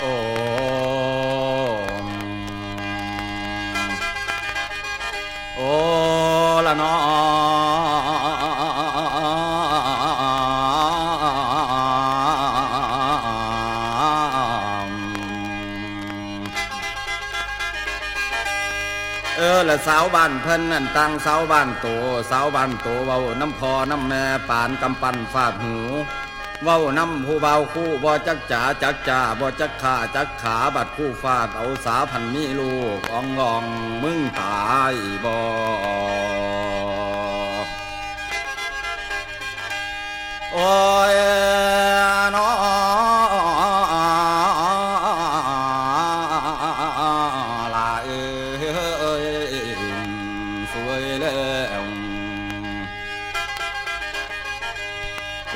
โอ้โอ้ละนอเออละสาวบ้านเพิ่นนั่นตั้งสาวบ้านโตสาวบ้านโตเว้าน้ำพอน้ำแม่ปานกำปั้นฟาดหู เว้านำผู้เบาคู่บ่จักจ๋าจักจ่าบ่จักขาจักขาบัดคู่ฟาดเอาสาพันมีลูกอองงองมึงตายบ่โอ้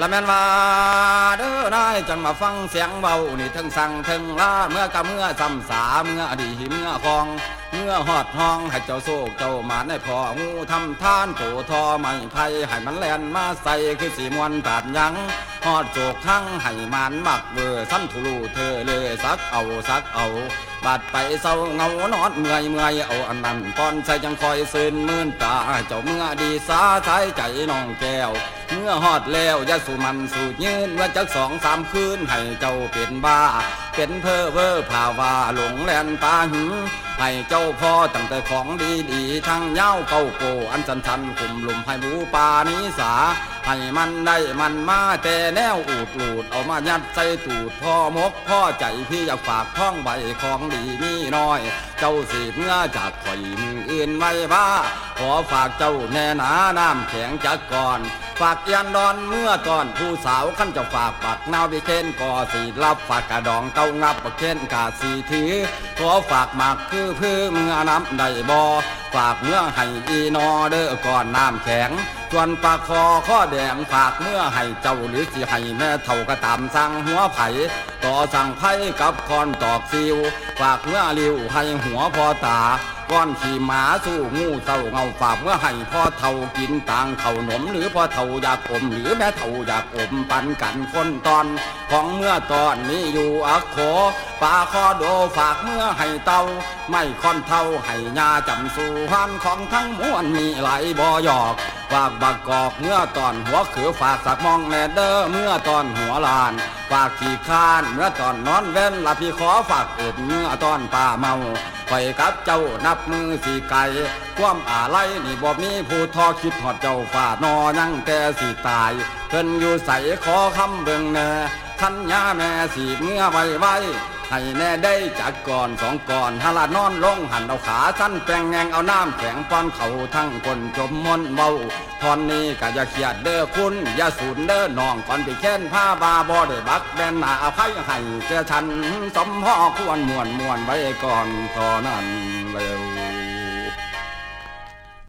ละแม่นว่าเด้อนายจังมาฟังเสียงเบานี่ทั้งสั่งทั้งลาเมื่อกะเมื่อซ้ำสาเมื่ออดีเมื่อคองเมื่อหอดห้องให้เจ้าโศกเจ้าหมาในพองูทำท่านโผทอไม่ไพ่ให้มันแลนมาใส่คือสีมวนปาดยัง หอดโศกทั้งให้มันมักเวอร์ซ้ำทุลูเธอเลยสักเอาสักเอาบาดไปเศร้าเงานอนเมื่อยเมื่อยเอาอันนั้นก่อนใจจังคอยซื่นมื่นตาเจ้าเมื่อดีสาสายใจน้องแก้ว เมื่อหอดแล้วยาสูมันสู่ยืนเมื่อจักสองสามคืนให้เจ้าเป็นบ้า เป็นเพ้อเวอภาวาหลงแลนตาหึง ให้เจ้าพ่อตั้งแต่ของดีดีๆทั้งเหย้าเก้าโกอันสันทันคุมลุมให้หมูปานิสา ให้มันได้มันมาแต่แนวอูดลูดเอามายัดใส่ตูดพ่อมกพ่อใจพี่อยากฝากท้องใบของดีนี่น้อย เจ้าสีเมื่อจากข่อยมืออื่นไม่บ้าขอฝากเจ้าแน่หนาน้ำแข็งจากก่อน ฝากยันดอนเมื่อตอนผู้สาวขั้นจะฝากปักนาววิเคนก่อสีรับฝากกระดองเต้างับปะเคนกาสีถือขอฝากหมากคือพื้เมื่อน้ำได้บอฝากเมื่อให้อีนอเด้อก่อนน้ำแข็งส่วนปลาคอข้อแดงฝากเมื่อให้เจ้าหรือสิให้แม่เท่าก็ตามสั่งหัวไผ่ต่อสั่งไผ่กับคอนตอกซิว ฝากเมื่อริวให้หัวพอตาก้อนขี่หมาสู้งูเต่าเงาฝากเมื่อให้พ่อเท่ากินต่างเข่าหนม หรือพ่อเท่าอยากอม หรือแม่เท่าอยากอมปันกันคนตอน ของเมื่อตอนนี้อยู่อักโขปลาคอโดฝากเมื่อให้เต่าไม่ค่อนเท่าให้ยาจำสู่หันของทั้งมวลมีไหลบ่หยอกฝากบักกอกเมื่อตอนหัวขือฝากสักมองแม่เด้อเมื่อตอนหัวลานฝากขี่คร้านเมื่อตอนนอนเว้นละพี่ขอฝากเอิดเมื่อตอนป่าเมา ไปกับเจ้านับมือสีไก่ความอาไลนี่บ่มีผู้ทอคิดหอดเจ้าฝ่านอยังแต่สีตาย เพิ่นอยู่ใสขอคำเบิ่งแน่ขันยาแม่สีเมื่อไว้ไว้ ให้แน่ได้จากก่อนสองก่อนฮาลานอนลงหันเอาขาสั้นแปลงแงงเอาน้ำแข็งป้อนเขาทั้งคนจมมนเมาทอนนี้ก็อย่าเขียดเด้อคุณอย่าสูนเด้อน้องก่อนไปแค้นผ้าบาบอได้บักแดนหนาเอาไข่ให้แก่ฉันสมพ่อควรมวนมวนไว้ก่อนตอนนั้นเร็ว